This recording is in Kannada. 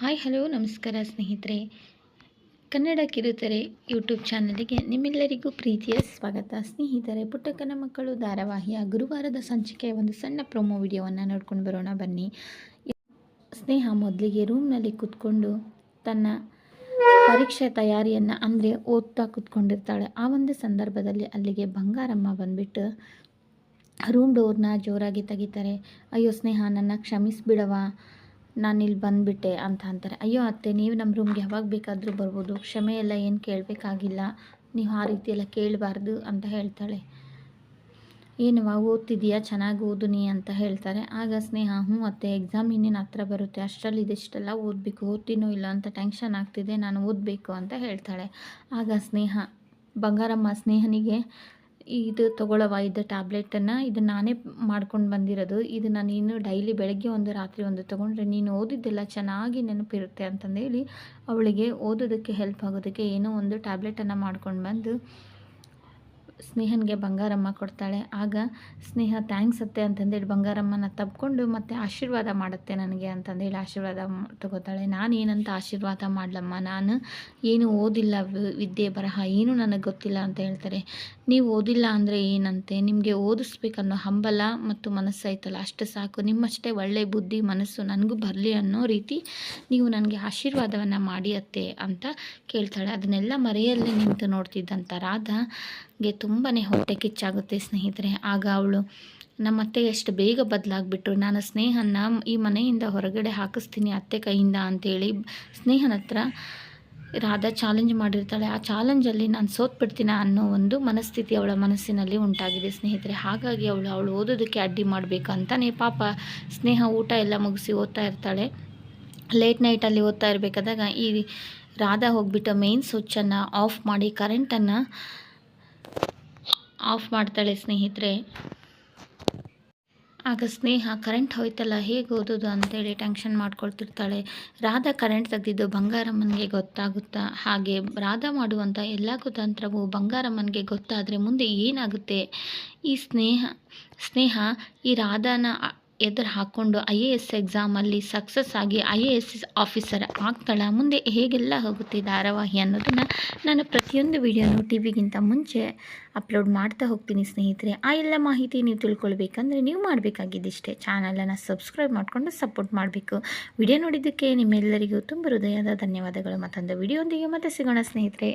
ಹಾಯ್, ಹಲೋ, ನಮಸ್ಕಾರ ಸ್ನೇಹಿತರೆ. ಕನ್ನಡ ಕಿರುತೆರೆ ಯೂಟ್ಯೂಬ್ ಚಾನಲಿಗೆ ನಿಮ್ಮೆಲ್ಲರಿಗೂ ಪ್ರೀತಿಯ ಸ್ವಾಗತ. ಸ್ನೇಹಿತರೆ, ಪುಟ್ಟಕ್ಕನ ಮಕ್ಕಳು ಧಾರಾವಾಹಿಯ ಗುರುವಾರದ ಸಂಚಿಕೆಯ ಒಂದು ಸಣ್ಣ ಪ್ರೊಮೋ ವಿಡಿಯೋವನ್ನು ನೋಡ್ಕೊಂಡು ಬರೋಣ, ಬನ್ನಿ. ಸ್ನೇಹ ಮೊದಲಿಗೆ ರೂಮ್ನಲ್ಲಿ ಕೂತ್ಕೊಂಡು ತನ್ನ ಪರೀಕ್ಷೆ ತಯಾರಿಯನ್ನು ಅಂದರೆ ಓದ್ತಾ ಕೂತ್ಕೊಂಡಿರ್ತಾಳೆ. ಆ ಒಂದು ಸಂದರ್ಭದಲ್ಲಿ ಅಲ್ಲಿಗೆ ಬಂಗಾರಮ್ಮ ಬಂದುಬಿಟ್ಟು ರೂಮ್ ಡೋರ್ನ ಜೋರಾಗಿ ತೆಗಿತಾರೆ. ಅಯ್ಯೋ, ಸ್ನೇಹ, ನನ್ನ ಕ್ಷಮಿಸ್ಬಿಡವ ನಾನು ಇಲ್ಲಿ ಬಂದುಬಿಟ್ಟೆ ಅಂತ ಅಂತಾರೆ. ಅಯ್ಯೋ ಅತ್ತೆ, ನೀವು ನಮ್ಮ ರೂಮ್ಗೆ ಯಾವಾಗ ಬೇಕಾದರೂ ಬರ್ಬೋದು. ಕ್ಷಮೆ ಎಲ್ಲ ಏನು ಕೇಳಬೇಕಾಗಿಲ್ಲ. ನೀವು ಆ ರೀತಿ ಎಲ್ಲ ಕೇಳಬಾರ್ದು ಅಂತ ಹೇಳ್ತಾಳೆ. ಏನವ್ವ ಓದ್ತಿದೀಯಾ? ಚೆನ್ನಾಗಿ ಓದು ನೀ ಅಂತ ಹೇಳ್ತಾರೆ. ಆಗ ಸ್ನೇಹ, ಹ್ಞೂ ಅತ್ತೆ ಎಕ್ಸಾಮ್ ಇನ್ನೇನು ಹತ್ರ ಬರುತ್ತೆ. ಅಷ್ಟರಲ್ಲಿ ಇದಿಷ್ಟೆಲ್ಲ ಓದಬೇಕು. ಓದ್ತೀನೋ ಇಲ್ಲ ಅಂತ ಟೆನ್ಷನ್ ಆಗ್ತಿದೆ. ನಾನು ಓದಬೇಕು ಅಂತ ಹೇಳ್ತಾಳೆ. ಆಗ ಸ್ನೇಹ, ಬಂಗಾರಮ್ಮ, ಸ್ನೇಹನಿಗೆ ಇದು ತೊಗೊಳವ ಇದು ಟ್ಯಾಬ್ಲೆಟನ್ನು ಇದು ನಾನೇ ಮಾಡ್ಕೊಂಡು ಬಂದಿರೋದು. ಇದನ್ನು ನೀನು ಡೈಲಿ ಬೆಳಗ್ಗೆ ಒಂದು, ರಾತ್ರಿ ಒಂದು ತೊಗೊಂಡ್ರೆ ನೀನು ಓದಿದ್ದೆಲ್ಲ ಚೆನ್ನಾಗಿ ನೆನಪಿರುತ್ತೆ ಅಂತಂದೇಳಿ ಅವಳಿಗೆ ಓದೋದಕ್ಕೆ ಹೆಲ್ಪ್ ಆಗೋದಕ್ಕೆ ಏನೋ ಒಂದು ಟ್ಯಾಬ್ಲೆಟನ್ನು ಮಾಡ್ಕೊಂಡು ಬಂದು ಸ್ನೇಹನಿಗೆ ಬಂಗಾರಮ್ಮ ಕೊಡ್ತಾಳೆ. ಆಗ ಸ್ನೇಹ, ಥ್ಯಾಂಕ್ಸ್ ಅತ್ತೆ ಅಂತಂದೇಳಿ ಬಂಗಾರಮ್ಮನ ತಬ್ಕೊಂಡು ಮತ್ತೆ ಆಶೀರ್ವಾದ ಮಾಡುತ್ತೆ ನನಗೆ ಅಂತಂದೇಳಿ ಆಶೀರ್ವಾದ ತಗೋತಾಳೆ. ನಾನು ಏನಂತ ಆಶೀರ್ವಾದ ಮಾಡಲಮ್ಮ? ನಾನು ಏನು ಓದಿಲ್ಲ ವಿದ್ಯೆ ಬರಹ, ಏನು ನನಗೆ ಗೊತ್ತಿಲ್ಲ ಅಂತ ಹೇಳ್ತಾರೆ. ನೀವು ಓದಿಲ್ಲ ಅಂದರೆ ಏನಂತೆ? ನಿಮಗೆ ಓದಿಸ್ಬೇಕನ್ನೋ ಹಂಬಲ ಮತ್ತು ಮನಸ್ಸು ಐತಲ್ಲ ಅಷ್ಟು ಸಾಕು. ನಿಮ್ಮಷ್ಟೇ ಒಳ್ಳೆ ಬುದ್ಧಿ, ಮನಸ್ಸು ನನಗೂ ಬರಲಿ ಅನ್ನೋ ರೀತಿ ನೀವು ನನಗೆ ಆಶೀರ್ವಾದವನ್ನು ಮಾಡಿ ಅತ್ತೆ ಅಂತ ಕೇಳ್ತಾಳೆ. ಅದನ್ನೆಲ್ಲ ಮರೆಯಲ್ಲೇ ನಿಂತು ನೋಡ್ತಿದ್ದಂಥ ರಾಧಾಗೆ ತುಂಬಾ ಹೊಟ್ಟೆ ಕಿಚ್ಚಾಗುತ್ತೆ ಸ್ನೇಹಿತರೆ. ಆಗ ಅವಳು, ನಮ್ಮ ಅತ್ತೆ ಎಷ್ಟು ಬೇಗ ಬದಲಾಗ್ಬಿಟ್ರು. ನಾನು ಸ್ನೇಹನ ಈ ಮನೆಯಿಂದ ಹೊರಗಡೆ ಹಾಕಿಸ್ತೀನಿ ಅತ್ತೆ ಕೈಯಿಂದ ಅಂತೇಳಿ ಸ್ನೇಹನ ಹತ್ರ ರಾಧಾ ಚಾಲೆಂಜ್ ಮಾಡಿರ್ತಾಳೆ. ಆ ಚಾಲೆಂಜಲ್ಲಿ ನಾನು ಸೋತ್ಬಿಡ್ತೀನಿ ಅನ್ನೋ ಒಂದು ಮನಸ್ಥಿತಿ ಅವಳ ಮನಸ್ಸಿನಲ್ಲಿ ಉಂಟಾಗಿದೆ ಸ್ನೇಹಿತರೆ. ಹಾಗಾಗಿ ಅವಳು ಅವಳು ಓದೋದಕ್ಕೆ ಅಡ್ಡಿ ಮಾಡಬೇಕಂತಾನೆ ಪಾಪ ಸ್ನೇಹ ಊಟ ಎಲ್ಲ ಮುಗಿಸಿ ಓದ್ತಾ ಇರ್ತಾಳೆ. ಲೇಟ್ ನೈಟಲ್ಲಿ ಓದ್ತಾ ಇರಬೇಕಾದಾಗ ಈ ರಾಧಾ ಹೋಗ್ಬಿಟ್ಟು ಮೇನ್ ಸ್ವಿಚ್ಚನ್ನು ಆಫ್ ಮಾಡಿ ಕರೆಂಟನ್ನು ಆಫ್ ಮಾಡ್ತಾಳೆ ಸ್ನೇಹಿತರೆ. ಆಗ ಸ್ನೇಹ, ಕರೆಂಟ್ ಹೋಯ್ತಲ್ಲ, ಹೇಗೆ ಓದೋದು? ಅಂತೇಳಿ ಟೆನ್ಷನ್ ಮಾಡ್ಕೊಳ್ತಿರ್ತಾಳೆ. ರಾಧಾ ಕರೆಂಟ್ ತೆಗೆದಿದ್ದು ಬಂಗಾರಮ್ಮನಿಗೆ ಗೊತ್ತಾಗುತ್ತಾ? ಹಾಗೆ ರಾಧಾ ಮಾಡುವಂಥ ಎಲ್ಲ ಕುತಂತ್ರವು ಬಂಗಾರಮ್ಮನಿಗೆ ಗೊತ್ತಾದರೆ ಮುಂದೆ ಏನಾಗುತ್ತೆ? ಈ ಸ್ನೇಹ ಸ್ನೇಹ, ಈ ರಾಧಾನ ಎದುರು ಹಾಕ್ಕೊಂಡು ಐ ಎ ಎಸ್ ಎಕ್ಸಾಮಲ್ಲಿ ಸಕ್ಸಸ್ ಆಗಿ ಐ ಎ ಎಸ್ ಆಫೀಸರ್ ಆಗ್ತಾಳ, ಮುಂದೆ ಹೇಗೆಲ್ಲ ಹೋಗುತ್ತೆ ಧಾರಾವಾಹಿ ಅನ್ನೋದನ್ನು ನಾನು ಪ್ರತಿಯೊಂದು ವಿಡಿಯೋನು ಟಿ ವಿಗಿಂತ ಮುಂಚೆ ಅಪ್ಲೋಡ್ ಮಾಡ್ತಾ ಹೋಗ್ತೀನಿ ಸ್ನೇಹಿತರೆ. ಆ ಎಲ್ಲ ಮಾಹಿತಿ ನೀವು ತಿಳ್ಕೊಳ್ಬೇಕಂದ್ರೆ ನೀವು ಮಾಡಬೇಕಾಗಿದ್ದಿಷ್ಟೇ. ಚಾನಲನ್ನು ಸಬ್ಸ್ಕ್ರೈಬ್ ಮಾಡಿಕೊಂಡು ಸಪೋರ್ಟ್ ಮಾಡಬೇಕು. ವಿಡಿಯೋ ನೋಡಿದ್ದಕ್ಕೆ ನಿಮ್ಮೆಲ್ಲರಿಗೂ ತುಂಬ ಹೃದಯದ ಧನ್ಯವಾದಗಳು. ಮತ್ತೊಂದು ವಿಡಿಯೋದೊಂದಿಗೆ ಮತ್ತೆ ಸಿಗೋಣ ಸ್ನೇಹಿತರೆ.